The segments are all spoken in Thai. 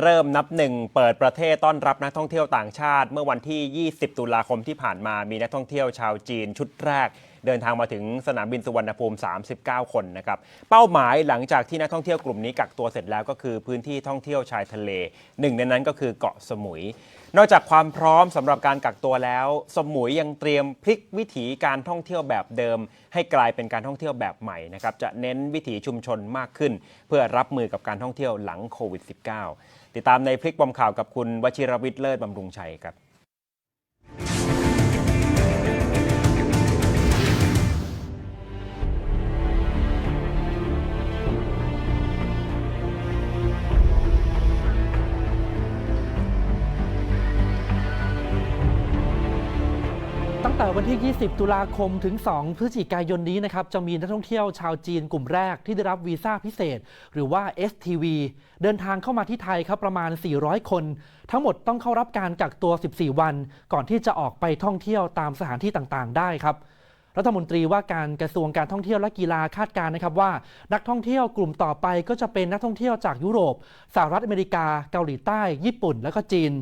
เริ่มนับหนึ่งเปิดประเทศต้อนรับนักท่องเที่ยวต่างชาติ เมื่อวันที่ 20 ตุลาคมที่ผ่านมามีนักท่องเที่ยวชาวจีนชุดแรก เดินทางมาถึงสนามบินสุวรรณภูมิ 39 คนนะครับเป้าหมายหลังจากที่นักท่องเที่ยวกลุ่มนี้กักตัวเสร็จแล้วก็คือพื้นที่ท่องเที่ยวชายทะเล หนึ่งในนั้นก็คือเกาะสมุย นอกจากความพร้อมสำหรับการกักตัวแล้ว สมุยยังเตรียมพลิกวิถีการท่องเที่ยวแบบเดิม ให้กลายเป็นการท่องเที่ยวแบบใหม่นะครับจะเน้นวิถีชุมชนมากขึ้น เพื่อรับมือกับการท่องเที่ยวหลังโควิด -19 ติดตามในพลิกบอมข่าวกับคุณวชิรวิทย์เลิศบำรุงชัยครับ ตั้งแต่วันที่ 20 ตุลาคมถึง 2 พฤศจิกายนนี้นะครับ จะมีนักท่องเที่ยวชาวจีนกลุ่มแรกที่ได้รับวีซ่าพิเศษ หรือว่า STV เดินทางเข้ามาที่ไทยครับประมาณ 400 คน ทั้งหมดต้องเข้ารับการกักตัว 14 วัน ก่อนที่จะออกไปท่องเที่ยวตามสถานที่ต่างๆ ได้ครับรัฐมนตรีว่าการกระทรวงการท่องเที่ยวและกีฬาคาดการณ์นะครับว่า นักท่องเที่ยวกลุ่มต่อไปก็จะเป็นนักท่องเที่ยวจากยุโรป สหรัฐอเมริกา เกาหลีใต้ ญี่ปุ่น และก็จีน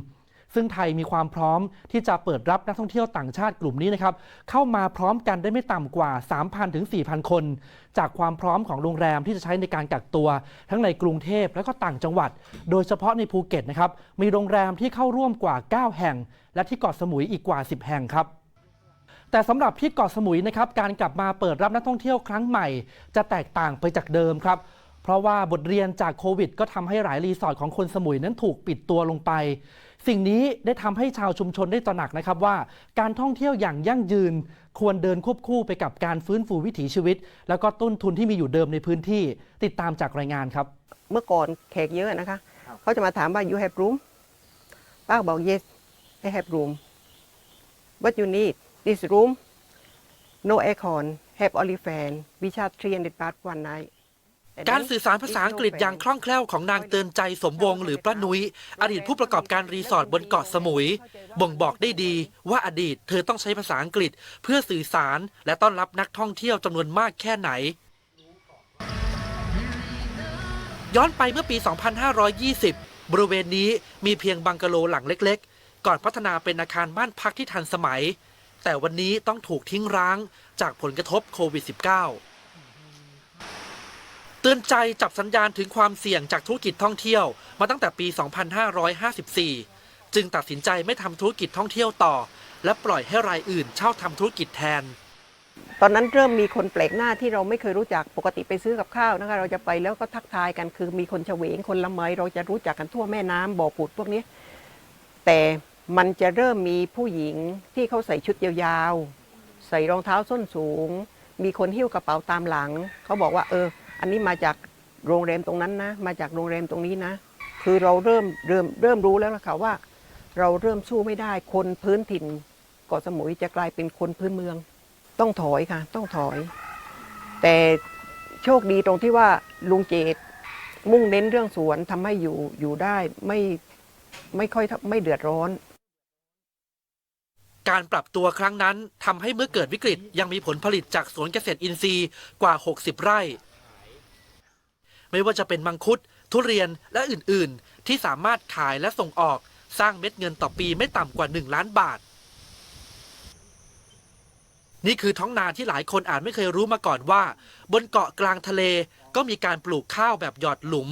ซึ่งไทยมีความพร้อมที่จะเปิดรับนักท่องเที่ยวต่างชาติกลุ่มนี้นะครับเข้ามาพร้อมกันได้ไม่ต่ำกว่า 3,000 ถึง 4,000 คน จากความพร้อมของโรงแรมที่จะใช้ในการกักตัว ทั้งในกรุงเทพและก็ต่างจังหวัด โดยเฉพาะในภูเก็ตนะครับมีโรงแรมที่เข้าร่วมกว่า 9 แห่ง และที่เกาะสมุยอีกกว่า 10 แห่งครับแต่สำหรับที่เกาะสมุยนะครับการกลับมาเปิดรับนักท่องเที่ยวครั้งใหม่ จะแตกต่างไปจากเดิมครับ เพราะว่าบทเรียนจากโควิด ก็ทำให้หลายรีสอร์ทของคนสมุยนั้นถูกปิดตัวลงไป สิ่งนี้ได้ทำให้ชาวชุมชนได้ตระหนักนะครับว่า การท่องเที่ยวอย่างยั่งยืน ควรเดินควบคู่ไปกับการฟื้นฟูวิถีชีวิต แล้วก็ต้นทุนที่มีอยู่เดิมในพื้นที่ติดตามจากรายงานครับ เมื่อก่อนแขกเยอะนะคะเขาจะมาถามว่า you have room ป้าก็บอก yes I have room what you need this room no aircon have only fan we charge 300 baht one night การสื่อสารภาษาอังกฤษอย่างคล่องแคล่วของนางเตือนใจสมวงศ์หรือป้านุ้ยอดีตผู้ประกอบการรีสอร์ทบนเกาะสมุย บ่งบอกได้ดีว่าอดีตเธอต้องใช้ภาษาอังกฤษเพื่อสื่อสารและต้อนรับนักท่องเที่ยวจำนวนมากแค่ไหน ย้อนไปเมื่อปี 2520 บริเวณนี้มีเพียงบังกะโลหลังเล็กๆ ก่อนพัฒนาเป็นอาคารบ้านพักที่ทันสมัย แต่วันนี้ต้องถูกทิ้งร้างจากผลกระทบโควิด -19 เตือนใจจับสัญญาณถึงความเสี่ยงจากธุรกิจท่องเที่ยว มาตั้งแต่ปี 2554 จึงตัดสินใจไม่ทำธุรกิจท่องเที่ยวต่อ และปล่อยให้รายอื่นเช่าทำธุรกิจแทน ตอนนั้นเริ่มมีคนแปลกหน้าที่เราไม่เคยรู้จักปกติไปซื้อกับข้าวนะคะเราจะไปแล้วก็ทักทายกันคือมีคนเฉวงคนละเมยเราจะรู้จักกันทั่วแม่น้ำบ่อผุดพวกนี้ แต่มันจะเริ่มมีผู้หญิงที่เขาใส่ชุดยาวๆ ใส่รองเท้าส้นสูง มีคนหิ้วกระเป๋าตามหลัง เขาบอกว่าเออ อันนี้มาจากโรงแรมตรงนั้นนะ มาจากโรงแรมตรงนี้นะ คือเราเริ่มเริ่มเริ่มรู้แล้วล่ะคะว่า เราเริ่มสู้ไม่ได้คนพื้นถิ่นเกาะสมุยจะกลายเป็นคนพื้นเมือง ต้องถอยค่ะ ต้องถอย แต่โชคดีตรงที่ว่าลุงเจตมุ่งเน้นเรื่องสวนทำให้อยู่อยู่ได้ไม่ไม่ค่อยไม่เดือดร้อนการปรับตัวครั้งนั้นทำให้เมื่อเกิดวิกฤตยังมีผลผลิตจากสวนเกษตรอินทรีย์กว่า 60 ไร่ ไม่ว่าจะเป็นมังคุด ทุเรียนและอื่นๆ ที่สามารถขายและส่งออกสร้างเม็ดเงินต่อปีไม่ต่ำกว่า 1 ล้านบาท นี่คือท้องนาที่หลายคนอาจไม่เคยรู้มาก่อนว่า บนเกาะกลางทะเลก็มีการปลูกข้าวแบบหยอดหลุม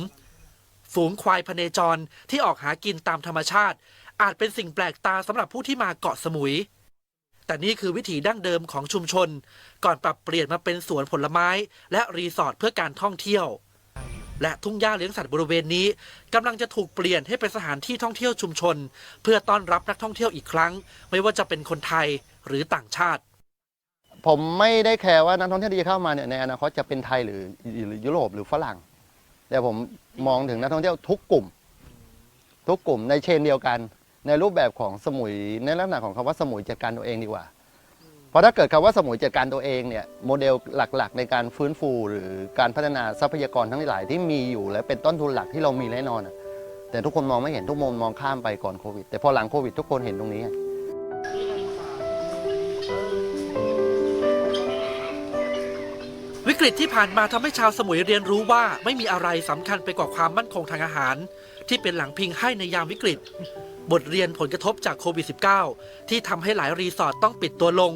ฝูงควายพเนจรที่ออกหากินตามธรรมชาติ อาจเป็นสิ่งแปลกตาสำหรับผู้ที่มาเกาะสมุย แต่นี่คือวิถีดั้งเดิมของชุมชน ก่อนปรับเปลี่ยนมาเป็นสวนผลไม้ และรีสอร์ทเพื่อการท่องเที่ยว และทุ่งหญ้าเลี้ยงสัตว์บริเวณนี้กำลังจะถูกเปลี่ยนให้เป็นสถานที่ท่องเที่ยวชุมชน เพื่อต้อนรับนักท่องเที่ยวอีกครั้ง ไม่ว่าจะเป็นคนไทยหรือต่างชาติ ผมไม่ได้แคร์ว่านักท่องเที่ยวที่จะเข้ามาเนี่ยในอนาคตจะเป็นไทยหรือหรือยุโรปหรือฝรั่ง แต่ผมมองถึงนักท่องเที่ยวทุกกลุ่ม ทุกกลุ่มในเชนเดียวกัน ในรูปแบบของสมุยในลักษณะของคำว่าสมุยจัดการตัวเองดีกว่า เพราะถ้าเกิดคำว่าสมุยจัดการตัวเองเนี่ยโมเดลหลักๆ ในการฟื้นฟูหรือการพัฒนาทรัพยากรทั้งหลายที่มีอยู่และเป็นต้นทุนหลักที่เรามีแน่นอนแต่ทุกคนมองไม่เห็นทุกคนมมองข้ามไปก่อนโควิด แต่พอหลังโควิด ทุกคนเห็นตรงนี้วิกฤตที่ผ่านมาทำให้ชาวสมุยเรียนรู้ว่าไม่มีอะไรสำคัญไปกว่าความมั่นคงทางอาหาร ที่เป็นหลังพิงให้ในยามวิกฤต บทเรียนผลกระทบจากโควิด -19 ที่ทำให้หลายรีสอร์ทต้องปิดตัวลง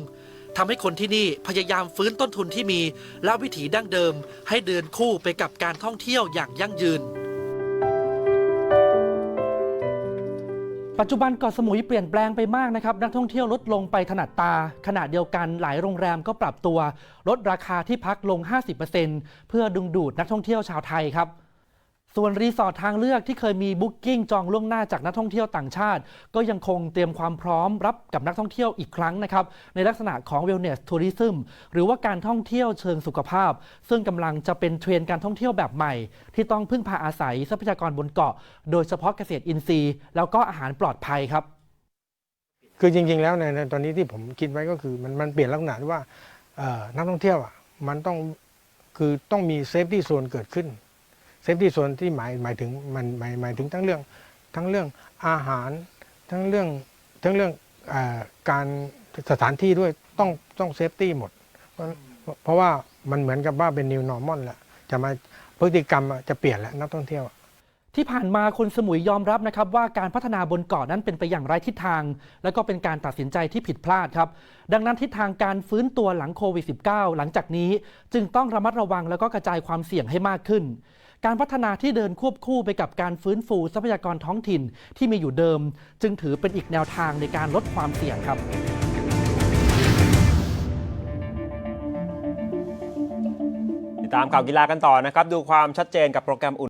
ทำให้คนที่นี่พยายามฟื้นต้นทุนที่มี และวิถีดั้งเดิม ให้เดินคู่ไปกับการท่องเที่ยวอย่างยั่งยืน ปัจจุบันเกาะสมุยเปลี่ยนแปลงไปมากนะครับ นักท่องเที่ยวลดลงไปถนัดตา ขณะเดียวกันหลายโรงแรมก็ปรับตัว ลดราคาที่พักลง 50%เพื่อดึงดูดนักท่องเที่ยวชาวไทยครับ ส่วนรีสอร์ททางเลือกที่เคยมีบุ๊กิ้งจองล่วงหน้าจากนักท่องเที่ยวต่างชาติ ก็ยังคงเตรียมความพร้อมรับกับนักท่องเที่ยวอีกครั้งนะครับ ในลักษณะของ wellness tourism หรือว่าการท่องเที่ยวเชิงสุขภาพ ซึ่งกำลังจะเป็นเทรนด์การท่องเที่ยวแบบใหม่ ที่ต้องพึ่งพาอาศัยทรัพยากรบนเกาะ โดยเฉพาะเกษตรอินทรีย์ แล้วก็อาหารปลอดภัยครับ คือจริง ๆ แล้วในตอนนี้ที่ผมคิดไว้ก็คือมันมันเปลี่ยนลักษณะที่ว่านักท่องเที่ยวอะมันต้องคือต้องมีเซฟตี้โซนเกิดขึ้น เซฟตี้โซนที่หมายหมายถึงมันหมายหมายถึงทั้งเรื่องทั้งเรื่องอาหารทั้งเรื่องทั้งเรื่องอการสถานที่ด้วยต้องต้องเซฟตี้หมด เพราะว่ามันเหมือนกับว่าเป็น new normal แหละจะมาพฤติกรรมจะเปลี่ยนแล้วนักท่องเที่ยวที่ผ่านมาคนสมุยยอมรับนะครับว่าการพัฒนาบนเกาะนั้นเป็นไปอย่างไร้ทิศทาง และก็เป็นการตัดสินใจที่ผิดพลาดครับ ดังนั้นทิศทางการฟื้นตัวหลังโควิด -19 หลังจากนี้ จึงต้องระมัดระวังแล้วก็กระจายความเสี่ยงให้มากขึ้น การพัฒนาที่เดินควบคู่ไปกับการฟื้นฟูทรัพยากรท้องถิ่นที่มีอยู่เดิม จึงถือเป็นอีกแนวทางในการลดความเสี่ยงครับติดตามข่าวกีฬากันต่อนะครับ ดูความชัดเจนกับโปรแกรมอุ่น